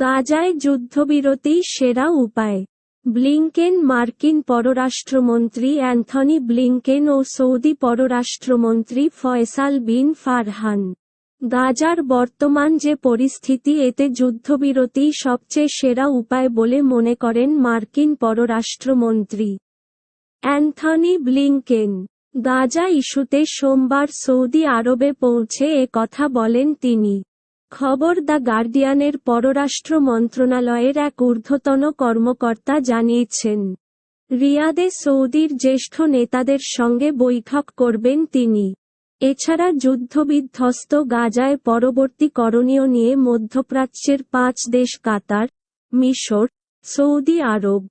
গাজায় যুদ্ধবিরতিই সেরা উপায়। ব্লিংকেন, মার্কিন পররাষ্ট্রমন্ত্রী অ্যান্থনি ব্লিংকেন ও সৌদি পররাষ্ট্রমন্ত্রী ফয়সাল বিন ফারহান। গাজার বর্তমান যে পরিস্থিতি, এতে যুদ্ধবিরতি সবচেয়ে সেরা উপায় বলে মনে করেন মার্কিন পররাষ্ট্রমন্ত্রী। অ্যান্থনি ব্লিংকেন গাজা ইস্যুতে সোমবার সৌদি আরবে পৌঁছে কথা বলেন তিনি। খবর, দ্য গার্ডিয়ানের পররাষ্ট্র মন্ত্রণালয়ের এক ঊর্ধ্বতন কর্মকর্তা জানিয়েছেন, রিয়াদে সৌদির জ্যেষ্ঠ নেতাদের সঙ্গে বৈঠক করবেন তিনি। এছাড়া যুদ্ধবিধ্বস্ত গাজায় পরবর্তী করণীয় নিয়ে মধ্যপ্রাচ্যের পাঁচ দেশ কাতার, মিশর, সৌদি আরব,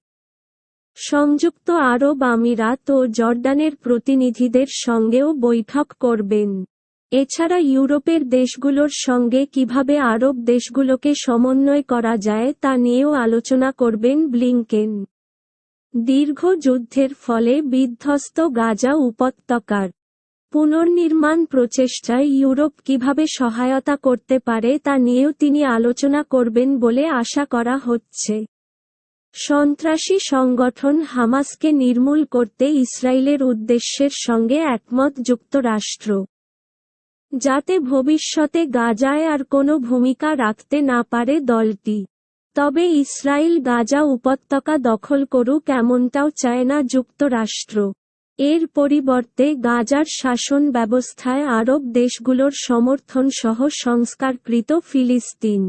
সংযুক্ত আরব আমিরাত ও জর্ডানের প্রতিনিধিদের সঙ্গেও বৈঠক করবেন। এছাড়া ইউরোপের দেশগুলোর সঙ্গে কীভাবে আরব দেশগুলোকে সমন্বয় করা যায় তা নিয়েও আলোচনা করবেন ব্লিংকেন। দীর্ঘ যুদ্ধের ফলে বিধ্বস্ত গাজা উপত্যকার পুনর্নির্মাণ প্রচেষ্টায় ইউরোপ কীভাবে সহায়তা করতে পারে তা নিয়েও তিনি আলোচনা করবেন বলে আশা করা হচ্ছে। সন্ত্রাসী সংগঠন হামাসকে নির্মূল করতে ইসরায়েলের উদ্দেশ্যের সঙ্গে একমত যুক্তরাষ্ট্র। যাতে ভবিষ্যতে গাজায় আর কোনো ভূমিকা রাখতে না পারে দলটি। তবে ইসরায়েল গাজা উপত্যকা দখল করুক এমনটাও চায় না যুক্তরাষ্ট্র। এর পরিবর্তে গাজার শাসন ব্যবস্থায় আরব দেশগুলোর সমর্থন সহ সংস্কারকৃত ফিলিস্তিন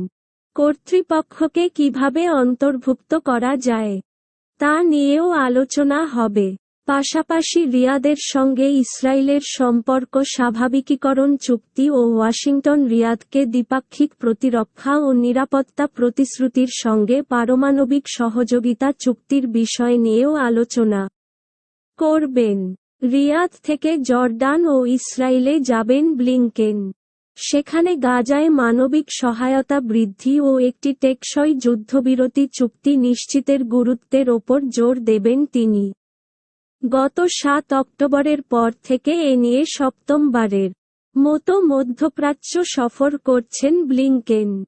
কর্তৃপক্ষকে কীভাবে অন্তর্ভুক্ত করা যায়, তা নিয়েও আলোচনা হবে। পাশাপাশি রিয়াদের সঙ্গে ইসরায়েলের সম্পর্ক স্বাভাবিকীকরণ চুক্তি ও ওয়াশিংটন রিয়াদকে দ্বিপাক্ষিক প্রতিরক্ষা ও নিরাপত্তা প্রতিশ্রুতির সঙ্গে পারমাণবিক সহযোগিতা চুক্তির বিষয় নিয়েও আলোচনা করবেন। রিয়াদ থেকে জর্ডান ও ইসরায়েলে যাবেন ব্লিংকেন। সেখানে গাজায় মানবিক সহায়তা বৃদ্ধি ও একটি টেকসই যুদ্ধবিরতি চুক্তি নিশ্চিতের গুরুত্বের ওপর জোর দেবেন তিনি। গত সাত অক্টোবরের পর থেকে এ নিয়ে সপ্তমবারের মতো মধ্যপ্রাচ্য সফর করছেন ব্লিংকেন।